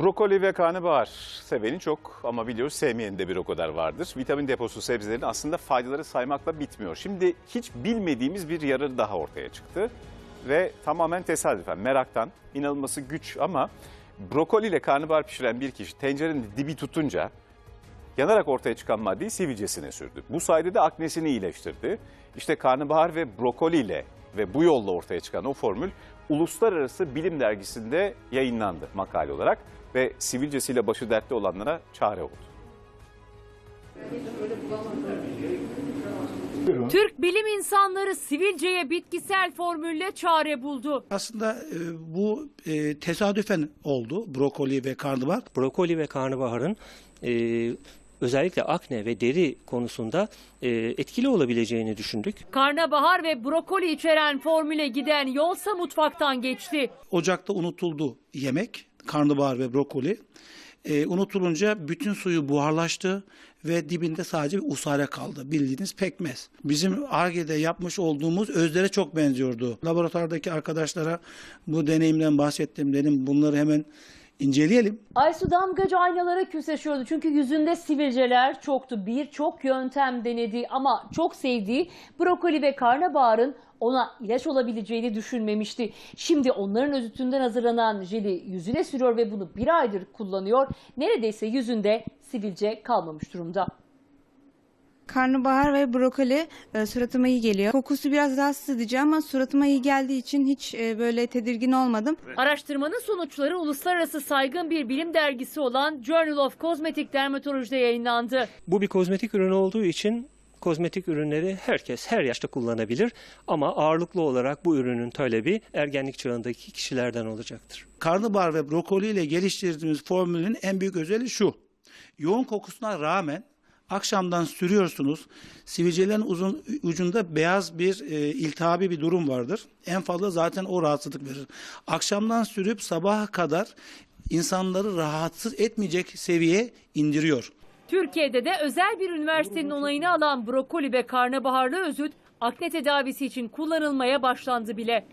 Brokoli ve karnabahar seveni çok ama biliyoruz sevmeyeni de bir o kadar vardır. Vitamin deposu sebzelerin aslında faydaları saymakla bitmiyor. Şimdi hiç bilmediğimiz bir yararı daha ortaya çıktı. Ve tamamen tesadüfen, meraktan, inanılması güç ama brokoli ile karnabahar pişiren bir kişi tencerenin dibi tutunca yanarak ortaya çıkan maddeyi sivilcesine sürdü. Bu sayede de aknesini iyileştirdi. İşte karnabahar ve brokoli ile ve bu yolla ortaya çıkan o formül Uluslararası Bilim Dergisi'nde yayınlandı makale olarak ve sivilcesiyle başı dertli olanlara çare oldu. Türk bilim insanları sivilceye bitkisel formülle çare buldu. Aslında e, bu e, tesadüfen oldu brokoli ve karnabahar. brokoli ve karnabaharın e, özellikle akne ve deri konusunda e, etkili olabileceğini düşündük. Karnabahar ve brokoli içeren formüle giden yolsa mutfaktan geçti. Ocakta unutuldu yemek karnabahar ve brokoli. E, unutulunca bütün suyu buharlaştı ve dibinde sadece bir usare kaldı. Bildiğiniz pekmez. Bizim ARGE'de yapmış olduğumuz özlere çok benziyordu. Laboratuvardaki arkadaşlara bu deneyimden bahsettim dedim. Bunları hemen inceleyelim. Aysu damgacı aynalara küseşiyordu çünkü yüzünde sivilceler çoktu. Birçok yöntem denedi ama çok sevdiği brokoli ve karnabaharın ona ilaç olabileceğini düşünmemişti. Şimdi onların özütünden hazırlanan jeli yüzüne sürüyor ve bunu bir aydır kullanıyor. Neredeyse yüzünde sivilce kalmamış durumda. Karnabahar ve brokoli e, suratıma iyi geliyor. Kokusu biraz rahatsız edici ama suratıma iyi geldiği için hiç e, böyle tedirgin olmadım. Araştırmanın sonuçları uluslararası saygın bir bilim dergisi olan Journal of Cosmetic Dermatology'de yayınlandı. Bu bir kozmetik ürün olduğu için kozmetik ürünleri herkes her yaşta kullanabilir ama ağırlıklı olarak bu ürünün talebi ergenlik çağındaki kişilerden olacaktır. karnabahar ve brokoli ile geliştirdiğimiz formülün en büyük özelliği şu. Yoğun kokusuna rağmen akşamdan sürüyorsunuz. Sivilcelerin uzun ucunda beyaz bir e, iltihabi bir durum vardır. En fazla zaten o rahatsızlık verir. Akşamdan sürüp sabaha kadar insanları rahatsız etmeyecek seviyeye indiriyor. Türkiye'de de özel bir üniversitenin onayını alan brokoli ve karnabaharlı özüt akne tedavisi için kullanılmaya başlandı bile.